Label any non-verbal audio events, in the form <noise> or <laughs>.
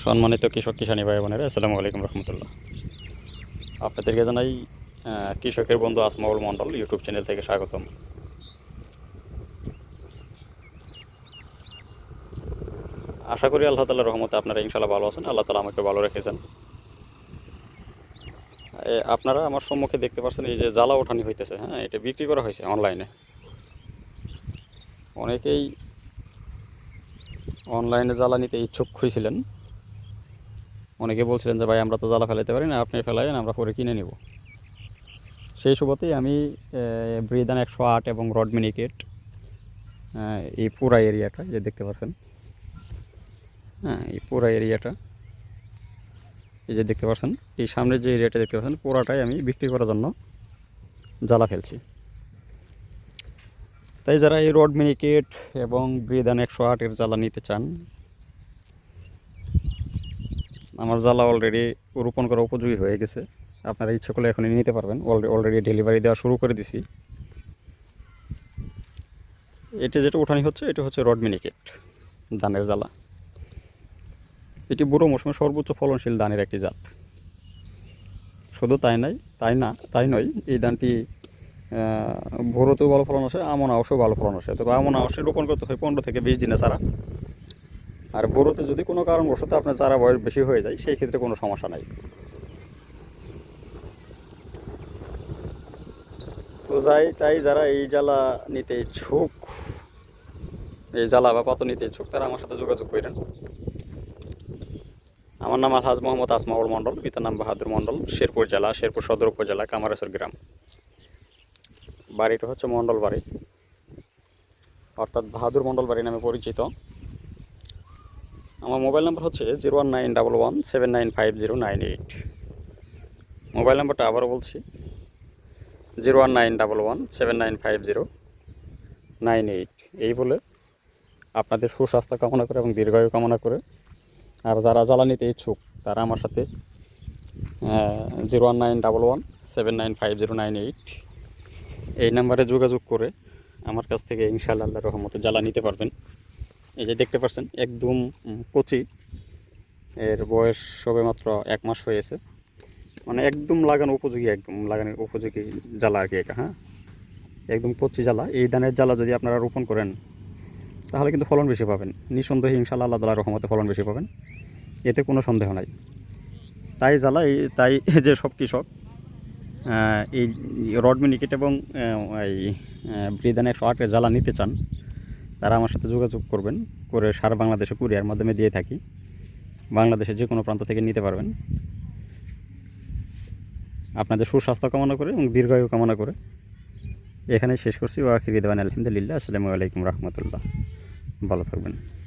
সম্মানিত কৃষক কিষানী ভাই বোনেরা, আসসালামু আলাইকুম রহমতুল্লাহ। আপনাদেরকে জানাই কৃষকের বন্ধু আসমাউল মণ্ডল ইউটিউব চ্যানেল থেকে স্বাগতম। আশা করি আল্লাহ তালার রহমতে আপনারা ইনশাল্লাহ ভালো আছেন, আল্লাহ তালা আমাকে ভালো রেখেছেন। আপনারা আমার সম্মুখে দেখতে পাচ্ছেন এই যে জ্বালা ওঠানি হইতেছে হ্যাঁ এটা বিক্রি করা হয়েছে অনলাইনে। অনেকেই অনলাইনে জ্বালা নিতে ইচ্ছুক হয়েছিলেন অনেকে বলছিলেন যে, ভাই, আমরা তো জ্বালা ফেলাইতে পারি না, আপনি ফেলাইন, আমরা পরে কিনে নিব। সেই সুবাদেই আমি ব্রিদান একশো আট এবং রড মিনিকেট এই পুরা এরিয়াটা যে দেখতে পাচ্ছেন হ্যাঁ এই পুরা এরিয়াটা, এই যে দেখতে পাচ্ছেন, এই সামনের যে এরিয়াটা দেখতে পাচ্ছেন, পুরাটাই আমি বিক্রি করার জন্য জ্বালা ফেলছি। তাই যারা এই রড মিনিকেট এবং ব্রিদান একশো আটের জ্বালা নিতে চান আমার জ্বালা অলরেডি রোপণ করা উপযোগী হয়ে গেছে। আপনারা ইচ্ছে করলে এখনই নিতে পারবেন। অলরেডি ডেলিভারি দেওয়া শুরু করে দিছি। এটা যেটা উঠানি হচ্ছে, এটা হচ্ছে রড মিনিকেট ধানের জ্বালা। এটি বুড়ো মৌসুমে সর্বোচ্চ ফলনশীল ধানের একটি জাত। শুধু তাই নাই, তাই না, তাই নয়, এই ধানটি ভোরতেও ভালো ফলন আসে, আমন আউসেও ভালো ফলন আসে। তবে আমন আউসে রোপণ করতে হয় পনেরো থেকে বিশ দিনে ছাড়া। আর বোরোতে যদি কোনো কারণবশত আপনার চারা বয়স বেশি হয়ে যায়, সেই ক্ষেত্রে কোনো সমস্যা নাই। তো যাই, তাই যারা এই জ্বালা নিতে ইচ্ছুক, এই জ্বালা বা পাত নিতে ইচ্ছুক, তারা আমার সাথে যোগাযোগ করেন। আমার নাম আলহাজ মোহাম্মদ আসমাউল মণ্ডল, পিতার নাম বাহাদুর মণ্ডল, শেরপুর জেলা, শেরপুর সদর উপজেলা, কামারেশ্বর গ্রাম। বাড়িটা হচ্ছে মণ্ডল বাড়ি। অর্থাৎ বাহাদুর মণ্ডল বাড়ি নামে পরিচিত। আমার মোবাইল নাম্বার হচ্ছে zero one nine double one seven nine five zero nine eight. Mobile নাম্বারটা আবারও বলছি, zero one nine double one seven nine five zero nine eight. এই বলে আপনাদের সুস্বাস্থ্য কামনা করে এবং দীর্ঘায়ু কামনা করে আর যারা জ্বালানিতে ইচ্ছুক, তারা আমার সাথে zero one nine double one seven nine five zero nine eight. এই নাম্বারে যোগাযোগ করে আমার কাছ থেকে ইনশাআল্লাহ রহমতে জ্বালা নিতে পারবেন। এই যে দেখতে পাচ্ছেন, একদম কচি। এর বয়স সবে মাত্র এক মাস হয়েছে। মানে একদম লাগানো উপযোগী, একদম লাগানোর উপযোগী জ্বালা আর কি এটা হ্যাঁ? একদম কচি জ্বালা। এই ধানের জ্বালা যদি আপনারা রোপণ করেন, তাহলে কিন্তু ফলন বেশি পাবেন। নিঃসন্দেহে ইনশাল্লাহ আল্লাহ তালার রহমতে ফলন বেশি পাবেন। এতে কোনো সন্দেহ নাই। তাই জ্বালা, এই, তাই <laughs> যে সব কৃষক এই রড মিনিকেট এবং এই ব্রিদান একশো আটের জ্বালা নিতে চান তারা আমার সাথে যোগাযোগ করবেন, করে সারা বাংলাদেশে কুরিয়ার মাধ্যমে দিয়ে থাকি। বাংলাদেশের যে কোনো প্রান্ত থেকে নিতে পারবেন। আপনাদের সুস্বাস্থ্য কামনা করে এবং দীর্ঘায়ু কামনা করে এখানে শেষ করছি। ওয়াকির দেওয়ান আলহামদুলিল্লাহ। আসসালামু আলাইকুম রহমতুল্লাহ। ভালো থাকবেন।